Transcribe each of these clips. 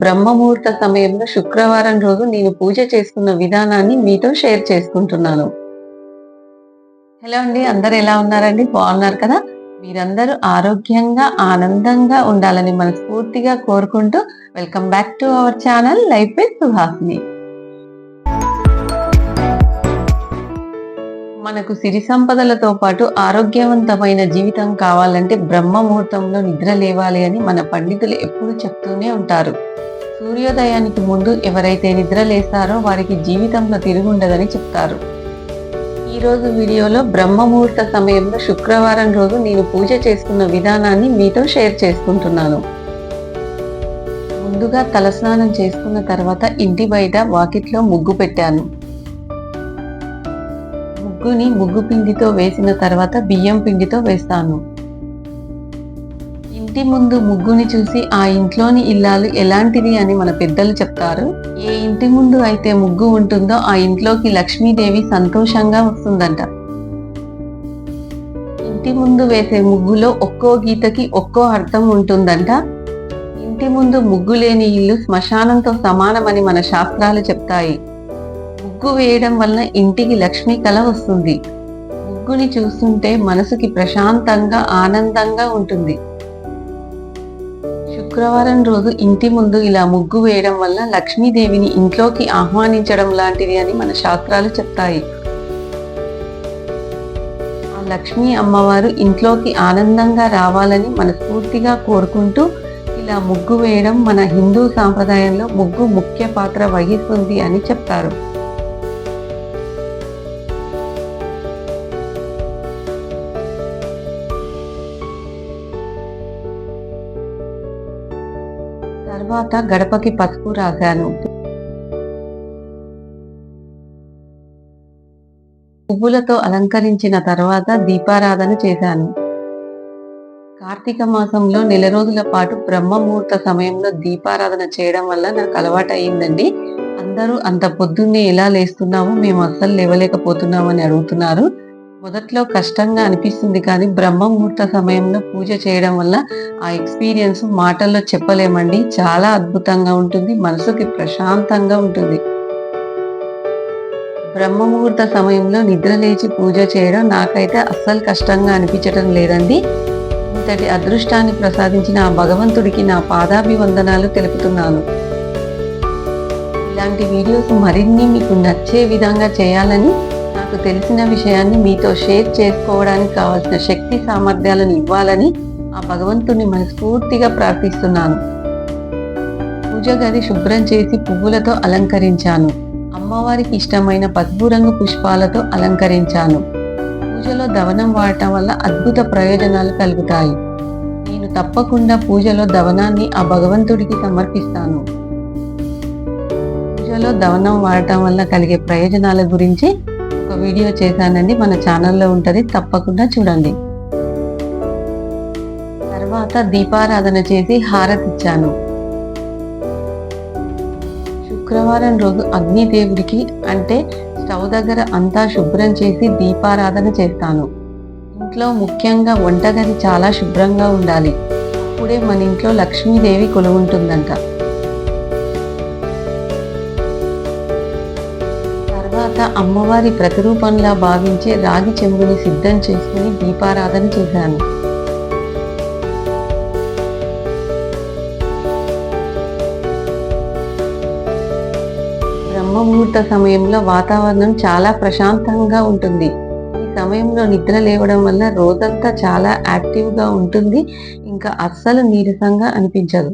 బ్రహ్మముహూర్త సమయంలో శుక్రవారం రోజు నేను పూజ చేసుకున్న విధానాన్ని మీతో షేర్ చేసుకుంటున్నాను. హలో అండి అందరు ఎలా ఉన్నారండి? బాగున్నారు కదా? మీరందరూ ఆరోగ్యంగా ఆనందంగా ఉండాలని మనస్ఫూర్తిగా కోరుకుంటూ welcome back to our channel life with Suhasini. మనకు సిరి సంపదలతో పాటు ఆరోగ్యవంతమైన జీవితం కావాలంటే బ్రహ్మ ముహూర్తంలో నిద్ర లేవాలి అని మన పండితులు ఎప్పుడు చెప్తూనే ఉంటారు. సూర్యోదయానికి ముందు ఎవరైతే నిద్ర లేస్తారో వారికి జీవితంలో తిరుగుండదని చెప్తారు. ఈరోజు వీడియోలో బ్రహ్మ ముహూర్త సమయంలో శుక్రవారం రోజు నేను పూజ చేసుకున్న విధానాన్ని మీతో షేర్ చేసుకుంటున్నాను. ముందుగా తలస్నానం చేసుకున్న తర్వాత ఇంటి బయట వాకిట్లో ముగ్గు పెట్టాను. ముగ్గుని ముగ్గు పిండితో వేసిన తర్వాత బియ్యం పిండితో వేస్తాను. ఇంటి ముందు ముగ్గుని చూసి ఆ ఇంట్లోని ఇల్లాలు ఎలాంటిది అని మన పెద్దలు చెప్తారు. ఏ ఇంటి ముందు అయితే ముగ్గు ఉంటుందో ఆ ఇంట్లోకి లక్ష్మీదేవి సంతోషంగా వస్తుందంట. ఇంటి ముందు వేసే ముగ్గులో ఒక్కో గీతకి ఒక్కో అర్థం ఉంటుందంట. ఇంటి ముందు ముగ్గు లేని ఇల్లు శ్మశానంతో సమానమని మన శాస్త్రాలు చెప్తాయి. ముగ్గు వేయడం వలన ఇంటికి లక్ష్మీ కళ వస్తుంది. ముగ్గుని చూస్తుంటే మనసుకి ప్రశాంతంగా ఆనందంగా ఉంటుంది. శుక్రవారం రోజు ఇంటి ముందు ఇలా ముగ్గు వేయడం వల్ల లక్ష్మీదేవిని ఇంట్లోకి ఆహ్వానించడం లాంటిది అని మన శాస్త్రాలు చెప్తాయి. ఆ లక్ష్మీ అమ్మవారు ఇంట్లోకి ఆనందంగా రావాలని మనస్ఫూర్తిగా కోరుకుంటూ ఇలా ముగ్గు వేయడం మన హిందూ సాంప్రదాయంలో ముగ్గు ముఖ్య పాత్ర వహిస్తుంది అని చెప్తారు. తర్వాత గడపకి పసుపు రాశాను. పువ్వులతో అలంకరించిన తర్వాత దీపారాధన చేశాను. కార్తీక మాసంలో నెల రోజుల పాటు బ్రహ్మ ముహూర్త సమయంలో దీపారాధన చేయడం వల్ల నాకు అలవాటు అయ్యిందండి అందరూ అంత పొద్దున్నే ఎలా లేస్తున్నామో మేము అస్సలు లేవలేకపోతున్నామని అడుగుతున్నారు. మొదట్లో కష్టంగా అనిపిస్తుంది కానీ బ్రహ్మ ముహూర్త సమయంలో పూజ చేయడం వల్ల ఆ ఎక్స్పీరియన్స్ మాటల్లో చెప్పలేమండి. చాలా అద్భుతంగా ఉంటుంది. మనసుకి ప్రశాంతంగా ఉంటుంది. బ్రహ్మ ముహూర్త సమయంలో నిద్ర లేచి పూజ చేయడం నాకైతే అస్సలు కష్టంగా అనిపించడం లేదండి. ఇంతటి అదృష్టాన్ని ప్రసాదించిన ఆ భగవంతుడికి నా పాదాభివందనాలు తెలుపుతున్నాను. ఇలాంటి వీడియోస్ మరిన్ని మీకు నచ్చే విధంగా చేయాలని నాకు తెలిసిన విషయాన్ని మీతో షేర్ చేసుకోవడానికి కావలసిన శక్తి సామర్థ్యాలను ఇవ్వాలని ఆ భగవంతుని మనస్ఫూర్తిగా ప్రార్థిస్తున్నాను. పూజ గది శుభ్రం చేసి పువ్వులతో అలంకరించాను. అమ్మవారికి ఇష్టమైన పసుపు రంగు పుష్పాలతో అలంకరించాను. పూజలో దవనం వాడటం వల్ల అద్భుత ప్రయోజనాలు కలుగుతాయి. నేను తప్పకుండా పూజలో దవనాన్ని ఆ భగవంతుడికి సమర్పిస్తాను. పూజలో దవనం వాడటం వల్ల కలిగే ప్రయోజనాల గురించి ఒక వీడియో చేశానండి. మన ఛానల్లో ఉంటుంది. తప్పకుండా చూడండి. తర్వాత దీపారాధన చేసి హారతిచ్చాను శుక్రవారం రోజు అగ్నిదేవుడికి అంటే స్టవ్ దగ్గర అంతా శుభ్రం చేసి దీపారాధన చేస్తాను. ఇంట్లో ముఖ్యంగా వంటగది చాలా శుభ్రంగా ఉండాలి. అప్పుడే మన ఇంట్లో లక్ష్మీదేవి కొలువుంటుందంట. తర్వాత అమ్మవారి ప్రతిరూపంలా భావించే రాగి చెంబుని సిద్ధం చేసుకుని దీపారాధన చేశాను. బ్రహ్మముహూర్త సమయంలో వాతావరణం చాలా ప్రశాంతంగా ఉంటుంది. ఈ సమయంలో నిద్ర లేవడం వల్ల రోజంతా చాలా యాక్టివ్గా ఉంటుంది. ఇంకా అస్సలు నీరసంగా అనిపించదు.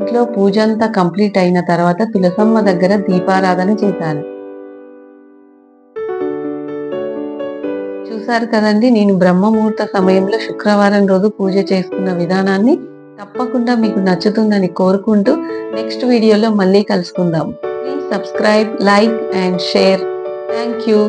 ఇంట్లో పూజ అంతా కంప్లీట్ అయిన తర్వాత తులసమ్మ దగ్గర దీపారాధన చేశాను. చూసారు కదండి నేను బ్రహ్మముహూర్త సమయంలో శుక్రవారం రోజు పూజ చేసుకున్న విధానాన్ని తప్పకుండా మీకు నచ్చుతుందని కోరుకుంటూ నెక్స్ట్ వీడియోలో మళ్ళీ కలుసుకుందాం. Please subscribe like and share thank you